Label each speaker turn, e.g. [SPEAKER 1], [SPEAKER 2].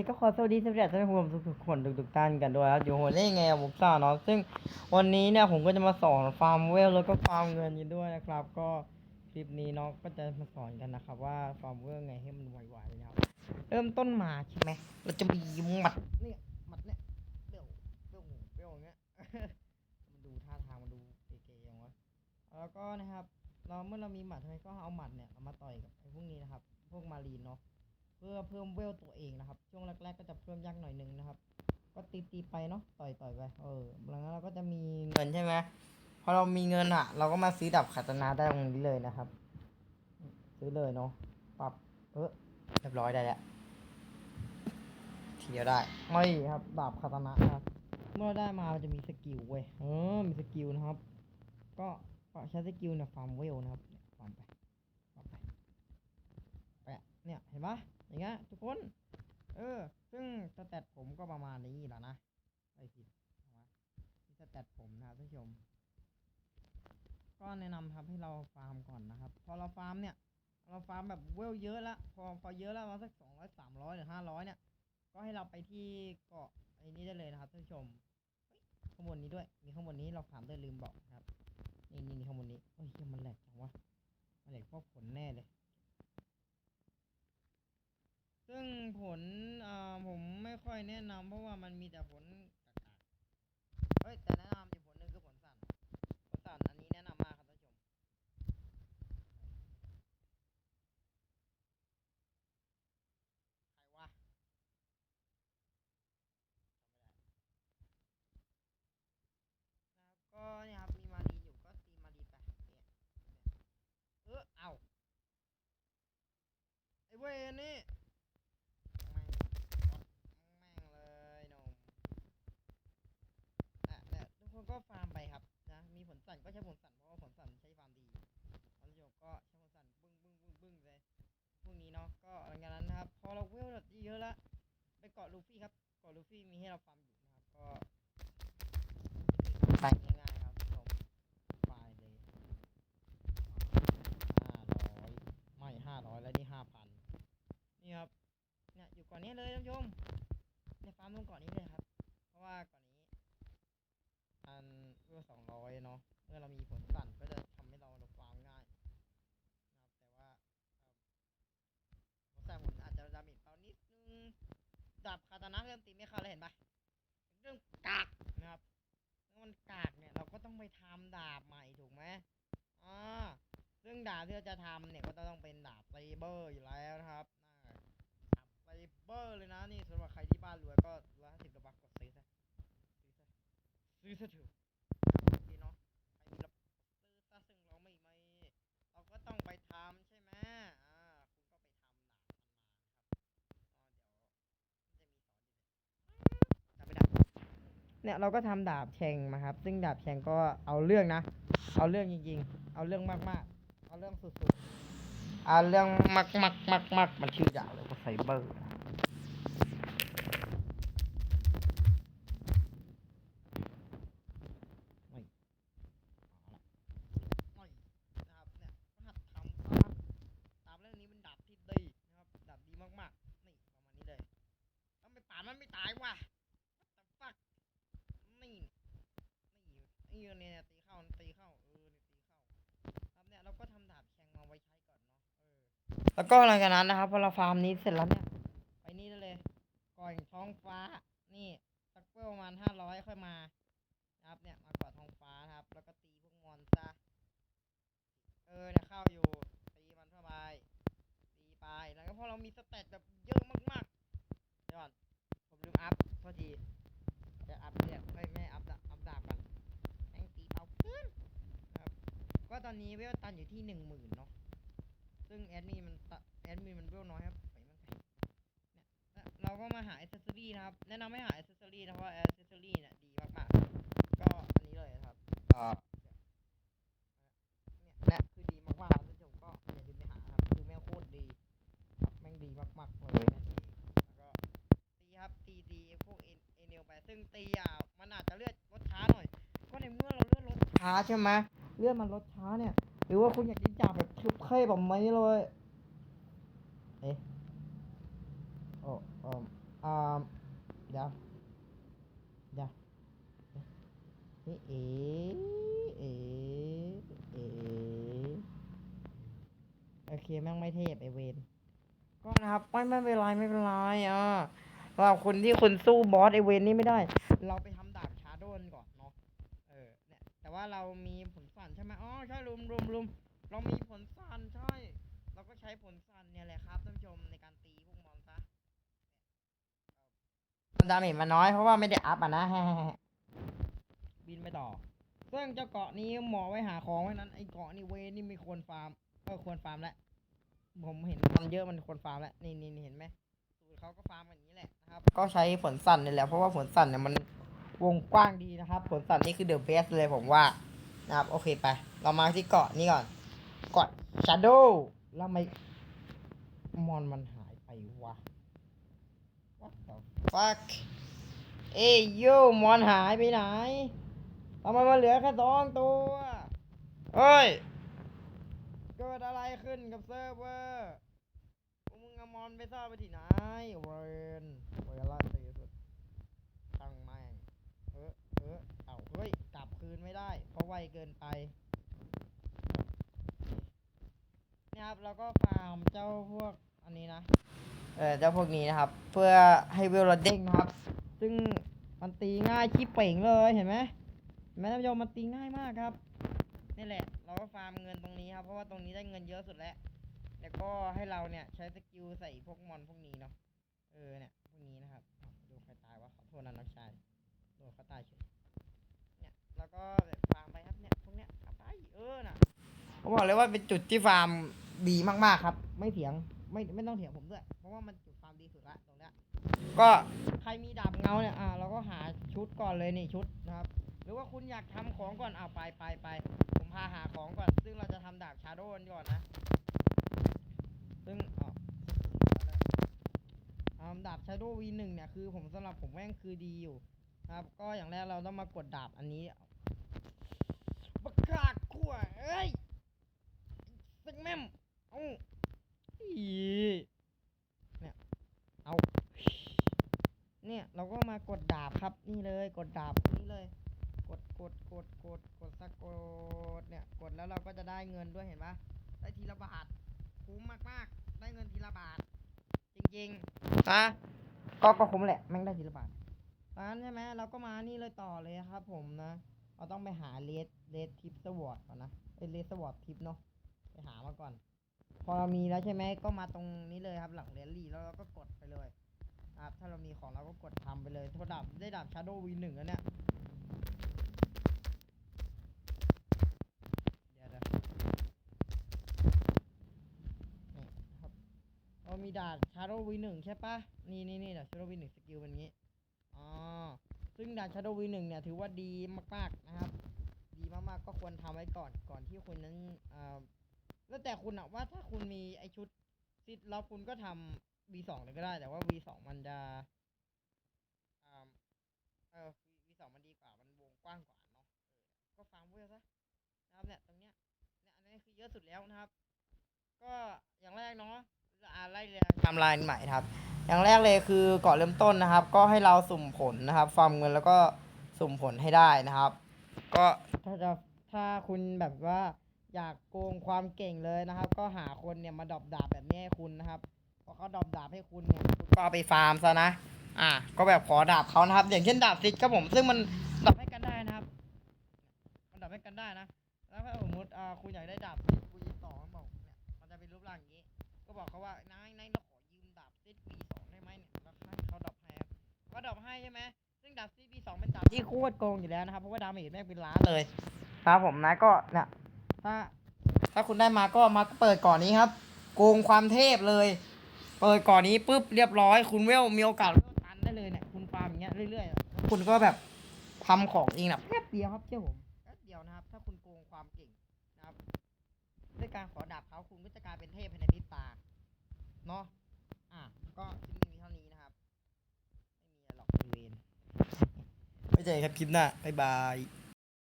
[SPEAKER 1] ชก็ขอสวัสดีสวัสดีท่านผู้ชมทุกๆคนทุกๆท่านกันด้วยครับอยู่หัวได้ไงบุกซ่าเนาะซึ่งวันนี้เนี่ยผมก็จะมาสอนฟาร์มเวลแล้วก็ฟาร์มเงินกันด้วยนะครับ ก็คลิปนี้เนาะก็จะมาสอนกันนะครับ ว่าฟาร์มเวลไงให้มันไวๆนะครับเริ่มต้นมาใช่ไหมเราจะมีหมัดเนี่ยหมัดเนี่ยเบี้ยวเบี้ยวเบี้ยวอย่างเงี้ยมันดูท่าทางมันดูเก๋ๆอย่างวะแล้วก็นะครับ เราเมื่อเรามีหมัดใช่ไหมก็เอาหมัดเนี่ยมาต่อยกับไอ้พวกนี้นะครับ พวกมารีนเนาะ เพื่อเพิ่มเวลตัวเองนะครับ ช่วงแรก ๆ ก็จะเพิ่มยากหน่อยหนึงนะครับ ก็ตีตีๆไปเนาะต่อยต่อยๆไปเออหลังจากนั้นเราก็จะมีเงินใช่ไหมพอเรามีเงินอะเราก็มาซื้อดับขัตนาได้ตรงนี้เลยนะครับ ซื้อเลยเนาะปรับเออเรียบร้อยได้แล้วทีเดียวได้ไม่ครับดาบคาตนะครับ เมื่อได้มาจะมีสกิลเว้ยเออมีสกิลนะครับ ก็ใช้สกิลเนี่ยฟาร์มเวลนะครับฟาร์มไปฟาร์มไปแปเนี่ยเห็นปะ อย่างเงี้ยทุกคน เออ ซึ่งสแตทผมก็ประมาณนี้แหละนะไอ้ผิดเอามานี่สแตทผมนะครับท่านผู้ชม ก็แนะนำครับให้เราฟาร์มก่อนนะครับ พอเราฟาร์มเนี่ย เราฟาร์มแบบเวลเยอะละพอพอเยอะแล้วมาสักสองร้อยสามร้อยหรือห้าร้อยเนี่ย ก็ให้เราไปที่เกาะไอ้นี้ได้เลยนะครับท่านผู้ชมข้างบนนี้ด้วย มีข้างบนนี้เราฟาร์มด้วลืมบอกครับ นี่นี่ข้างบนนี้เฮ้ยมันแหลกจังวะมันแหลกพราะผลแน่เลย ซึ่งผลผมไม่ค่อยแนะนำเพราะว่ามันมีแต่ผลกากๆเฮ้ยแต่แนะนำอยู่ผลหนึ่งคือผลสั่น ผลสั่นอันนี้แนะนำมากครับท่านผู้ชม ใครวะจำไม่ได้นะครับก็เนี่ยครับมีมารีอยู่ก็ตีมารีไปเนี่ยเออเอาไอ้เว้ยนี่ แม่งแม่งเลยหนมอะเนี่ยทุกคนก็ฟาร์มไปครับนะ มีผลสั่ นก็ใช้ผลสั่นเพราะว่าผลสั่นใช้ฟาร์มดีท่านผู้ชมก็ใช้ผลสั่นบึ้งบึ้งบึ้งบึ้งเลยพวกนี้เนาะก็หลังจากนั้นนะครับพอเราเวลเยอะแล้วไปเกาะลูฟี่ครับเกาะลูฟี่มีให้เราฟาร์มอยู่นะครับก็ไปง่ายๆครับผมไปเลยห้าร้อยไม่ห้าร้อยแล้วนี่ห้าพันนี่ครับเนี่ยอยู่ก่อนนี้เลยท่านผู้ชมเนี่ยฟาร์มตรงก่อนนี้เลยครับ เพราะว่าก่อนนี้อันเวลสองร้อยเนาะ เมื่อเรามีผลสั่นก็จะทำให้เราฟาร์มง่ายนะครับ แต่ว่าเอ่อผลสั่นผมอาจจะดาเมจเบานิดนึงดาบคาตานะเริ่มตีไม่เข้าแล้วเห็นปะเรื่องกากนะครับเมื่อมันกากเนี่ย เราก็ต้องไปทำดาบใหม่ถูกไหมอ่าซึ่งดาบที่เราจะทำเนี่ยก็ต้องเป็นดาบไซเบอร์อยู่แล้วนะครับดาบไซเบอร์เลยนะนี่สำหรับใครที่บ้านรวยก็ร้อยห้าสิบบักกดซื้อซะซื้อซะซื้อซะเถอะดีเนาะใครมีระบบซื้อซะซึ่งเราไม่มีเราก็ต้องไปทำใช่ไหมอ่าคุณก็ไปทำดาบมันมานะครับอ๋อเดี๋ยวมันจะมีสอนอยู่เลยจำไม่ได้ เนี่ยเราก็ทำดาบแชงมาครับ ซึ่งดาบแชงก็เอาเรื่องนะ เอาเรื่องจริงๆ เอาเรื่องมากๆ เอาเรื่องสุดๆเอาเรื่องมากมากมากมากมันชื่อดาบเลยว่าไซเบอร์นะครับเนี่ยก็หัดทำครับดาบเรื่องนี้เป็นดาบที่ดีนะครับดาบดีมากๆนี่ประมาณนี้เลยทำไมป่ามันไม่ตายว่ะ What the fuck นี่ นี่เนี่ยตีเข้าตีเข้าเออเนี่ยตีเข้าครับเนี่ยเราก็ทำดาบแชงมาไว้ใช้ก่อนเนาะเออแล้วก็หลังจากนั้นนะครับพอเราฟาร์มนี้เสร็จแล้วเนี่ยไปนี่ได้เลย ก่อนท้องฟ้านี่สักเปประมาณห้าร้อยค่อยมานะครับเนี่ยมาก่อท้องฟ้าครับ แล้วก็ตีพวกมอนซะเออเนี่ยเข้าอยู่ตีมันเข้าไปตีไปแล้วก็พอเรามีสเตตแบบเยอะมากๆเดี๋ยวก่อนผมลืมอัพโทษทีจะอัพเรียไม่ไม่อัพดาบอัพดาบกันแม่งตีเบาเกินนะครับ ก็ตอนนี้เวลตันอยู่ที่หนึ่งหมื่นเนาะ ซึ่งแอดมินมันแอดมินมันเวลน้อยครับไปมันไปเนี่ยแล้วเราก็มาหาอ c เซสซอรี่นะครับ แนะนำให้หาอ c เซสซอรี่นะเพราะว่าอเซสซอรี่เนี่ยดีมากๆ ก็อันนี้เลยครับก็เนี่ยเนี่ยคือดีมากๆครับท่านผู้ชมก็อย่าลืมไปหาครับ คือแม่งโคตรดีครับแม่งดีมากๆเลยนะแล้วก็ตีครับตีตีพวกเอเอเนลไป ซึ่งตีอะมันอาจจะเลือดลดช้าหน่อย ก็ในเมื่อเราเลือดลดช้าใช่ไหม เลื่อดมันรถช้าเนี่ย หรือว่าคุณอยากกินจ่าแบบทึบเข่แบบไหมเลยเอ๊ะโอ้โอ้อ่าเดี๋ยวเดี๋ยวเอ๊เอ๊เอ๊โอเคแม่งไม่เทพไอเวนก็นะครับไม่ไม่เป็นไรไม่เป็นไรอะเราคนที่คุณสู้บอสไอเวนนี่ไม่ได้ เราไปทำดาบชาโดนก่อน แต่ว่าเรามีผลสั่นใช่ไหมอ๋อใช่ลุมลุมลุมเรามีผลสั่นใช่ เราก็ใช้ผลสั่นเนี่ยแหละครับท่านผู้ชมในการตีพวกมอนซะดาเมจมันน้อยเพราะว่าไม่ได้อัพอะนะบินไปต่อซึ่งเจ้าเกาะนี้หมาะไว้หาของไว้นั้นไอ้เกาะนี่เวนนี่ม่ควรฟาร์มเออควรฟาร์มแล้วผมเห็นมันเยอะมันควรฟาร์มแล้วนี่นี่นี่เห็นไหมสูตรเขาก็ฟาร์มแบบนี้แหละนะครับ ก็ใช้ผลสั่นนี่แหละเพราะว่าผลสั่นเนี่ยมัน วงกว้างดีนะครับผลสั่นนี่คือเดอะเบสเลยผมว่านะครับโอเคไป เรามาที่เกาะนี้ก่อนเกาะชาโดแล้วไม่มอนมันหายไปวะ What the fuck เอ้ยโยมอนหายไปไหนทำไมมันเหลือแค่สองตัวเฮ้ย เกิดอะไรขึ้นกับเซิร์ฟเวอร์มึงเอามอนไปซ่อนไปที่ไหนเวนเวลาตีสุดช่างแม่งเออเออ เฮ้ย กลับคืนไม่ได้ เพราะไวเกินไปนี่ครับเราก็ฟาร์มเจ้าพวกอันนี้นะเออเจ้าพวกนี้นะครับ เพื่อให้เวลเราเด้งนะครับ ซึ่งมันตีง่ายขี้เป่งเลยเห็นไหมเห็นไหมท่านผู้ชมมันตีง่ายมากครับนี่แหละ เราก็ฟาร์มเงินตรงนี้ครับ เพราะว่าตรงนี้ได้เงินเยอะสุดแล้วแล้วก็ให้เราเนี่ยใช้สกิลใส่พวกมอนพวกนี้เนาะเออเนี่ยพวกนี้นะ ผมบอกเลยว่าเป็นจุดที่ฟาร์มดีมากๆครับ ไม่เถียงไม่ไม่ต้องเถียงผมด้วย เพราะว่ามันจุดฟาร์มดีสุดละตรงเนี้ยก็ใครมีดาบเงาเนี่ยอ่าเราก็หาชุดก่อนเลยนี่ชุดนะครับ หรือว่าคุณอยากทำของก่อนเอาไปไปไปผมพาหาของก่อน ซึ่งเราจะทำดาบชาโดนก่อนนะ ซึ่งอ๋อดาบชาโดวีหนึ่งเนี่ยคือผมสำหรับผมแม่งคือดีอยู่ ครับ ก็อย่างแรกเราต้องมากดดาบอันนี้บักกากขั่วเอ้ยสักแม่มเอ้าอีเนี่ย เอา เนี่ยเราก็มากดดาบครับนี่เลยกดดาบนี่เลย กดกดกดกดกดสักกดเนี่ยกดแล้วเราก็จะ ได้เงินด้วยเห็นปะได้ทีละบาทคุ้มมากๆ ได้เงินทีละบาท จริงๆนะก็ก็คุ้มแหละแม่งได้ทีละบาทร้านใช่ไหมเราก็มานี่เลยต่อเลยครับ ผมนะเราต้องไปหาเลดเลดทิปสวอตก่อนนะเอ้เลดสวอตทิปเนาะไปหามาก่อน พอเรามีแล้วใช่ไหมก็มาตรงนี้เลยครับหลังเรลลี่แล้วเราก็กดไปเลยครับถ้าเรามีของเราก็กดทำไปเลยถ้าดาบได้ดาบ Shadow V1 แล้วเนี่ย เดี๋ยวเดี๋ยวนี่ครับ เรามีดาบ Shadow V1 ใช่ปะนี่นี่นี่ดาบ Shadow V1 สกิลเป็นงี้อ๋อซึ่งดาบ Shadow V1 เนี่ยถือว่าดีมากๆนะครับ ดีมากๆก็ควรทำไว้ก่อนก่อนที่คุณนั้นอ่าแล้วแต่คุณอะว่าถ้าคุณมีไอชุดซิดแล้วคุณก็ทำ V2 เลยก็ได้ แต่ว่า V2 มันจะอ่าเออ V2 มันดีกว่ามันวงกว้างกว่าเนาะเออก็ฟังเพื่อซะนะครับเนี่ยตรงเนี้ยเนี่ยอันนี้คือเยอะสุดแล้วนะครับ ก็อย่างแรกเนาะ ไล่เรียงไทำลายใหม่นะครับ อย่างแรกเลยคือก่อนเริ่มต้นนะครับ ก็ให้เราสุ่มผลนะครับฟาร์มเงินแล้วก็สุ่มผลให้ได้นะครับ ก็ถ้าจะถ้าคุณแบบว่าอยากโกงความเก่งเลยนะครับ ก็หาคนเนี่ยมาดรอปดาบแบบนี้ให้คุณนะครับพอเขาดรอปดาบให้คุณเนี่ยคุณก็เอาไปฟาร์มซะนะ อะก็แบบขอดาบเขานะครับ อย่างเช่นดาบซิดครับผมซึ่งมันดรอปให้กันได้นะครับ มันดรอปให้กันได้นะ แล้วถ้าสมมติอ่าคุณอยากได้ดาบซิดวีสองบอกเนี่ยมันจะเป็นรูปร่างอย่างนี้ก็ บอกเขาว่านายนายเราขอยืมดาบซิดวีสองได้ไหมเนี่ยแล้วให้เขาดรอปให้ครับก็ดรอปให้ใช่ไหมซึ่งดาบซิดวีสองเป็นดาบที่โคตรโกงอยู่แล้วนะครับเพราะว่าดาเมจแม่งเป็นล้านเลยครับผมนะก็เนี่ยถ้าถ้าคุณได้มาก็มาเปิดก่อนนี้ครับ โกงความเทพเลย เปิดก่อนนี้ปุ๊บเรียบร้อย คุณเวลมีโอกาสเวลตันได้เลยเนี่ยคุณฟาร์มอย่างเงี้ยเรื่อยๆอะคุณก็แบบทำของเองนะแป๊บเดียวครับเชื่อผมแป๊บเดียวนะครับ ถ้าคุณโกงความเก่งนะครับด้วยการขอดาบเขาคุณก็จะกลายเป็นเทพภายในพริบตา เนาะอะก็คลิปนี้มีเท่านี้นะครับ ไม่มีอะไรหรอกบริเวณไม่เจอกันครับคลิปหน้าบ๊ายบาย